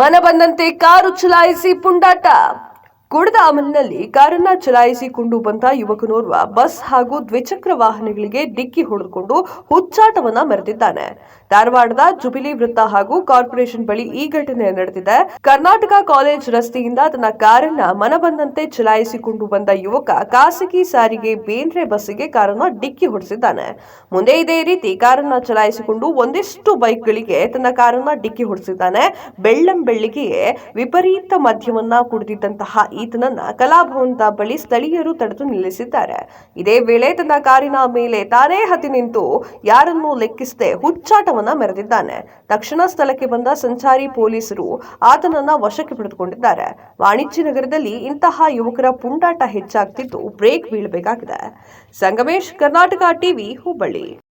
ಮನ ಬಂದಂತೆ ಕಾರು ಚಲಾಯಿಸಿ ಪುಂಡಾಟ. ಕುಡಿದ ಅಮಲಿನಲ್ಲಿ ಕಾರನ್ನ ಚಲಾಯಿಸಿಕೊಂಡು ಬಂದ ಯುವಕನೋರ್ವ ಬಸ್ ಹಾಗೂ ದ್ವಿಚಕ್ರ ವಾಹನಗಳಿಗೆ ಡಿಕ್ಕಿ ಹೊಡೆದುಕೊಂಡು ಹುಚ್ಚಾಟವನ್ನ ಮೆರೆದಿದ್ದಾನೆ ಧಾರವಾಡದ ಜುಬಿಲಿ ವೃತ್ತ ಹಾಗೂ ಕಾರ್ಪೊರೇಷನ್ ಬಳಿ ಈ ಘಟನೆ ನಡೆದಿದೆ. ಕರ್ನಾಟಕ ಕಾಲೇಜ್ ರಸ್ತೆಯಿಂದ ತನ್ನ ಕಾರನ್ನ ಮನ ಬಂದಂತೆ ಚಲಾಯಿಸಿಕೊಂಡು ಬಂದ ಯುವಕ ಖಾಸಗಿ ಸಾರಿಗೆ ಬೇಂದ್ರೆ ಬಸ್ಸಿಗೆ ಕಾರನ್ನ ಡಿಕ್ಕಿ ಹೊಡೆಸಿದ್ದಾನೆ. ಮುಂದೆ ಇದೇ ರೀತಿ ಕಾರನ್ನ ಚಲಾಯಿಸಿಕೊಂಡು ಒಂದಿಷ್ಟು ಬೈಕ್ಗಳಿಗೆ ತನ್ನ ಕಾರನ್ನ ಡಿಕ್ಕಿ ಹೊಡೆಸಿದ್ದಾನೆ. ಬೆಳ್ಳಂ ಬೆಳ್ಳಿಗೆಯೇ ವಿಪರೀತ ಮದ್ಯವನ್ನ ಕುಡಿದಿದ್ದಂತಹ ಈತನನ್ನ ಕಲಾಭವನದ ಬಳಿ ಸ್ಥಳೀಯರು ತಡೆದು ನಿಲ್ಲಿಸಿದ್ದಾರೆ. ಇದೇ ವೇಳೆ ತನ್ನ ಕಾರಿನ ಮೇಲೆ ತಾನೇ ಹತ್ತಿ ನಿಂತು ಯಾರನ್ನೂ ಲೆಕ್ಕಿಸದೆ ಹುಚ್ಚಾಟವನ್ನ ಮೆರೆದಿದ್ದಾನೆ. ತಕ್ಷಣ ಸ್ಥಳಕ್ಕೆ ಬಂದ ಸಂಚಾರಿ ಪೊಲೀಸರು ಆತನನ್ನ ವಶಕ್ಕೆ ಪಡೆದುಕೊಂಡಿದ್ದಾರೆ. ವಾಣಿಜ್ಯ ನಗರದಲ್ಲಿ ಇಂತಹ ಯುವಕರ ಪುಂಡಾಟ ಹೆಚ್ಚಾಗ್ತಿದ್ದು ಬ್ರೇಕ್ ಬೀಳಬೇಕಾಗಿದೆ. ಸಂಗಮೇಶ್, ಕರ್ನಾಟಕ ಟಿವಿ, ಹುಬ್ಬಳ್ಳಿ.